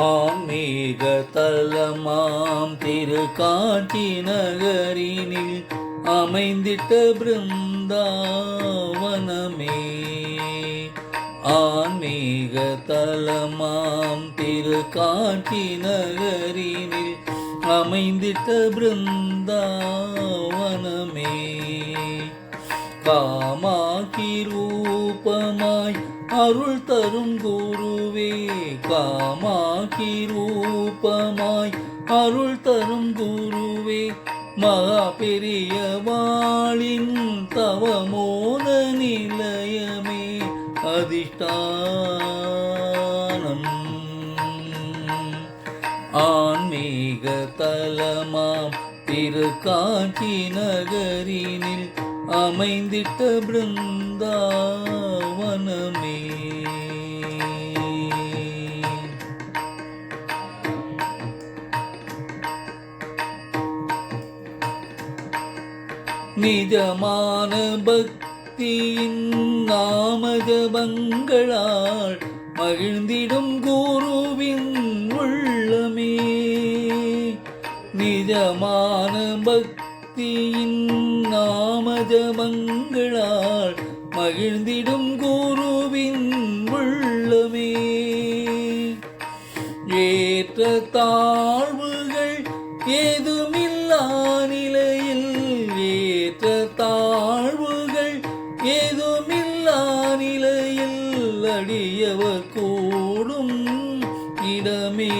ஆன்மீக தலமாம் திரு காட்சி நகரினில் அமைந்திட்ட பிருந்தாவனமே. ஆன்மீக தலமாம் திரு காட்சி நகரினில் அமைந்திட்ட பிருந்தாவனமே. காமாக்கி ரூபமாய் அருள் தரும் குருவே காமாக்கி ரூபமாய். அருள் தரும் குருவே மகா பெரிய வாளின் தவமோத நிலையமே அதிஷ்டானம். ஆன்மீக தலமாம் திருக்காட்சி நகரினில் அமைந்திட்ட பிருந்தா நிஜமான பக்தியின் நாமத பங்களால் மகிழ்ந்திடும் குருவின் உள்ளமே. நிஜமான பக்தியின் நாமத ஜபங்களால் மகிழ்ந்திடும் குருவின் உள்ளமே. ஏற்ற தாழ்வுகள் ஏதுமில்லா நிலை கடியவர் கூடும் இடமே.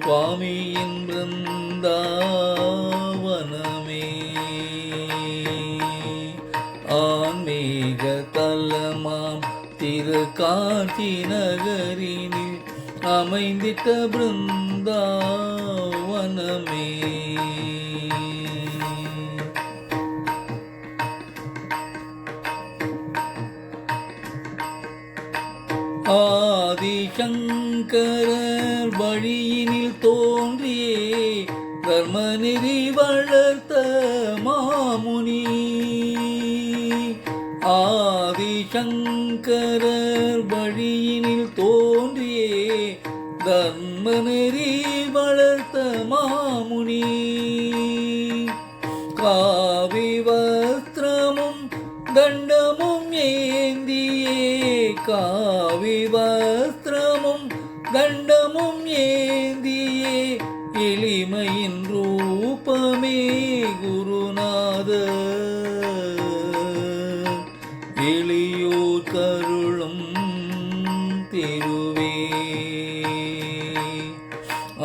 சுவாமியின் பிருந்தாவனமே ஆன்மீக தலமாம் திரு காட்சி நகரினில் அமைந்திட்ட பிருந்தாவனமே. ஆதிசங்கரர் வழியினில் தோன்றியே தர்மநெறி வளர்த்த மாமுனி. ஆதிசங்கரர் வழியினில் தோன்றியே தர்மநெறி காவி வஸ்திரமும் தண்டமும் ஏந்தியே எளிமையின் ரூபமே குருநாத எளியோர் கருளும் திருவே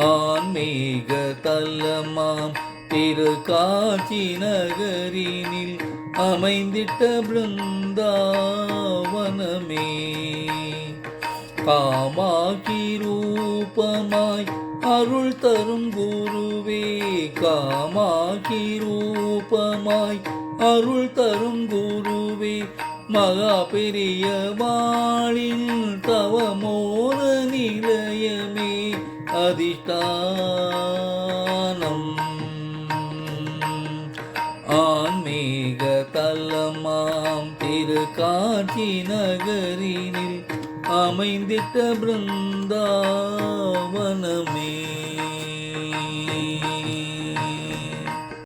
ஆன்மீக தலமாம் திரு காட்சி நகரினில் அமைந்திட்ட பிருந்தாவனமே. காமாகி ரூபமாய் அருள் தரும் குருவே காமாகி ரூபமாய் அருள் தரும் குருவே மகா பெரிய வாழின் தவமோர நிலையமே அதிஷ்டா தலமாம் திரு காட்சி நகரினில் அமைந்திட்ட பிருந்தாவனமே.